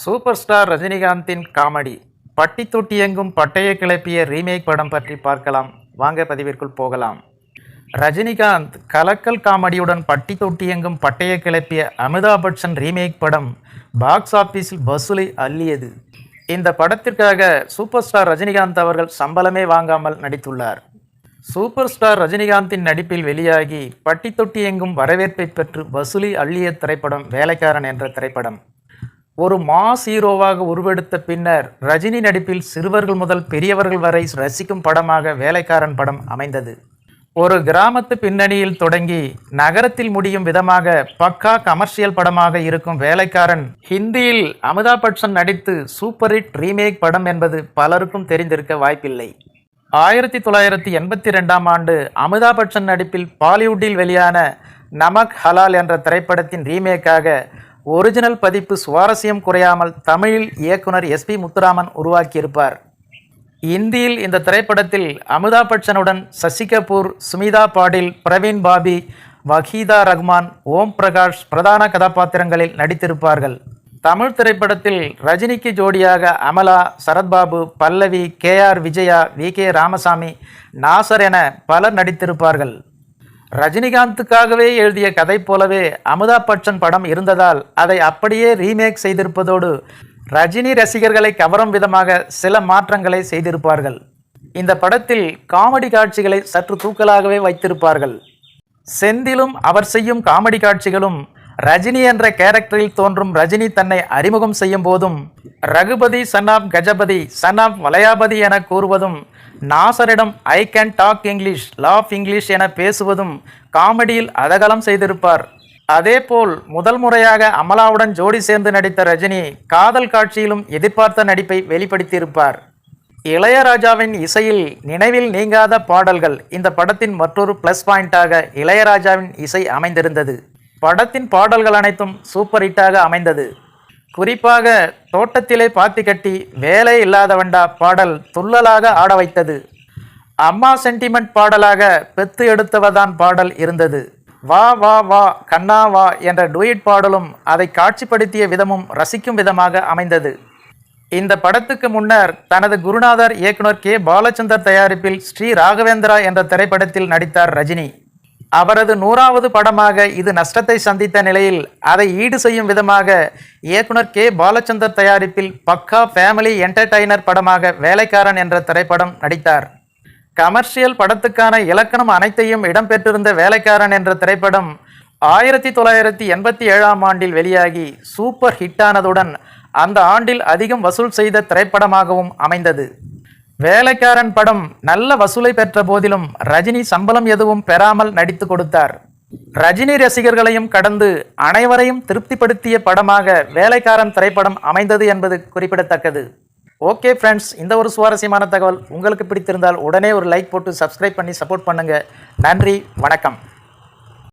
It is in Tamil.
Super star ரஜினிகாந்தின் comedy. பட்டி தொட்டி எங்கும் பட்டையை கிளப்பிய ரீமேக் படம் பற்றி பார்க்கலாம். வாங்க பதிவிற்குள் போகலாம். ரஜினிகாந்த் கலக்கல் காமெடியுடன் பட்டி தொட்டி எங்கும் பட்டையை கிளப்பிய அமிதாப் பச்சன் ரீமேக் படம் பாக்ஸ் ஆஃபீஸில் வசூலை அள்ளியது. இந்த படத்திற்காக சூப்பர் ஸ்டார் ரஜினிகாந்த் அவர்கள் சம்பளமே வாங்காமல் நடித்துள்ளார். சூப்பர் ஸ்டார் ரஜினிகாந்தின் நடிப்பில் வெளியாகி பட்டி தொட்டி எங்கும் வரவேற்பை பெற்று வசூலி அள்ளிய திரைப்படம் வேலைக்காரன் என்ற திரைப்படம். ஒரு மாஸ் ஹீரோவாக உருவெடுத்த பின்னர் ரஜினி நடிப்பில் சிறுவர்கள் முதல் பெரியவர்கள் வரை ரசிக்கும் படமாக வேலைக்காரன் படம் அமைந்தது. ஒரு கிராமத்து பின்னணியில் தொடங்கி நகரத்தில் முடியும் விதமாக பக்கா கமர்ஷியல் படமாக இருக்கும் வேலைக்காரன் ஹிந்தியில் அமிதாப் பச்சன் நடித்து சூப்பர் ஹிட் ரீமேக் படம் என்பது பலருக்கும் தெரிந்திருக்க வாய்ப்பில்லை. ஆயிரத்தி தொள்ளாயிரத்தி எண்பத்தி ரெண்டாம் ஆண்டு அமிதாப் பச்சன் நடிப்பில் பாலிவுட்டில் வெளியான நமக் ஹலால் என்ற திரைப்படத்தின் ரீமேக்காக ஒரிஜினல் பதிப்பு சுவாரஸ்யம் குறையாமல் தமிழில் இயக்குனர் எஸ்பி முத்துராமன் உருவாக்கியிருப்பார். இந்தியில் இந்த திரைப்படத்தில் அமிதாப் பச்சனுடன் சசி கபூர் சுமிதா பாடில் பிரவீன் பாபி வஹீதா ரஹ்மான் ஓம் பிரகாஷ் பிரதான கதாபாத்திரங்களில் நடித்திருப்பார்கள். தமிழ் திரைப்படத்தில் ரஜினிக்கு ஜோடியாக Amala Sarathbabu Pallavi K R Vijaya V K Ramasamy Nassar என பலர் நடித்திருப்பார்கள். ரஜினிகாந்துக்காகவே எழுதிய கதை போலவே அமிதாப் பச்சன் படம் இருந்ததால் அதை அப்படியே ரீமேக் செய்திருப்பதோடு ரஜினி ரசிகர்களை கவரும் விதமாக சில மாற்றங்களை செய்திருப்பார்கள். இந்த படத்தில் காமெடி காட்சிகளை சற்று தூக்கலாகவே வைத்திருப்பார்கள். செந்திலும் அவர் செய்யும் காமெடி காட்சிகளும் ரஜினி என்ற கேரக்டரில் தோன்றும் ரஜினி தன்னை அறிமுகம் செய்யும் போதும் Raghupathi son of Gajapathi son of Valayapathi என கூறுவதும் நாசரிடம் I can talk English laugh English என பேசுவதும் காமெடியில் அதகலம் செய்திருப்பார். அதேபோல் முதல் முறையாக அமலாவுடன் ஜோடி சேர்ந்து நடித்த ரஜினி காதல் காட்சியிலும் எதிர்பார்த்த நடிப்பை வெளிப்படுத்தியிருப்பார். இளையராஜாவின் இசையில் நினைவில் நீங்காத பாடல்கள் இந்த படத்தின் மற்றொரு ப்ளஸ் பாயிண்டாக இளையராஜாவின் இசை அமைந்திருந்தது. படத்தின் பாடல்கள் அனைத்தும் சூப்பர் ஹிட்டாக அமைந்தது. குறிப்பாக தோட்டத்திலே பாத்தி கட்டி வேலை இல்லாதவண்டா பாடல் துள்ளலாக ஆட வைத்தது. அம்மா சென்டிமெண்ட் பாடலாக பெத்து எடுத்தவதான் பாடல் இருந்தது. வா வா வா கண்ணா வா என்ற டூயிட் பாடலும் அதை காட்சிப்படுத்திய விதமும் ரசிக்கும் விதமாக அமைந்தது. இந்த படத்துக்கு முன்னர் தனது குருநாதர் இயக்குனர் கே. பாலச்சந்தர் தயாரிப்பில் ஸ்ரீ ராகவேந்திரா என்ற திரைப்படத்தில் நடித்தார் ரஜினி. அவரது நூறாவது படமாக இது நஷ்டத்தை சந்தித்த நிலையில் அதை ஈடு செய்யும் விதமாக இயக்குனர் கே. பாலச்சந்தர் தயாரிப்பில் பக்கா ஃபேமிலி என்டர்டைனர் படமாக வேலைக்காரன் என்ற திரைப்படம் நடித்தார். கமர்ஷியல் படத்துக்கான இலக்கணம் அனைத்தையும் இடம்பெற்றிருந்த வேலைக்காரன் என்ற திரைப்படம் ஆயிரத்தி தொள்ளாயிரத்தி எண்பத்தி ஏழாம் ஆண்டில் வெளியாகி சூப்பர் ஹிட்டானதுடன் அந்த ஆண்டில் அதிகம் வசூல் செய்த திரைப்படமாகவும் அமைந்தது. வேலைக்காரன் படம் நல்ல வசூலை பெற்ற போதிலும் ரஜினி சம்பளம் எதுவும் பெறாமல் நடித்து கொடுத்தார். ரஜினி ரசிகர்களையும் கடந்து அனைவரையும் திருப்திப்படுத்திய படமாக வேலைக்காரன் திரைப்படம் அமைந்தது என்பது குறிப்பிடத்தக்கது. ஓகே ஃப்ரெண்ட்ஸ் இந்த ஒரு சுவாரஸ்யமான தகவல் உங்களுக்கு பிடித்திருந்தால் உடனே ஒரு லைக் போட்டு சப்ஸ்கிரைப் பண்ணி சப்போர்ட் பண்ணுங்கள் நன்றி வணக்கம்.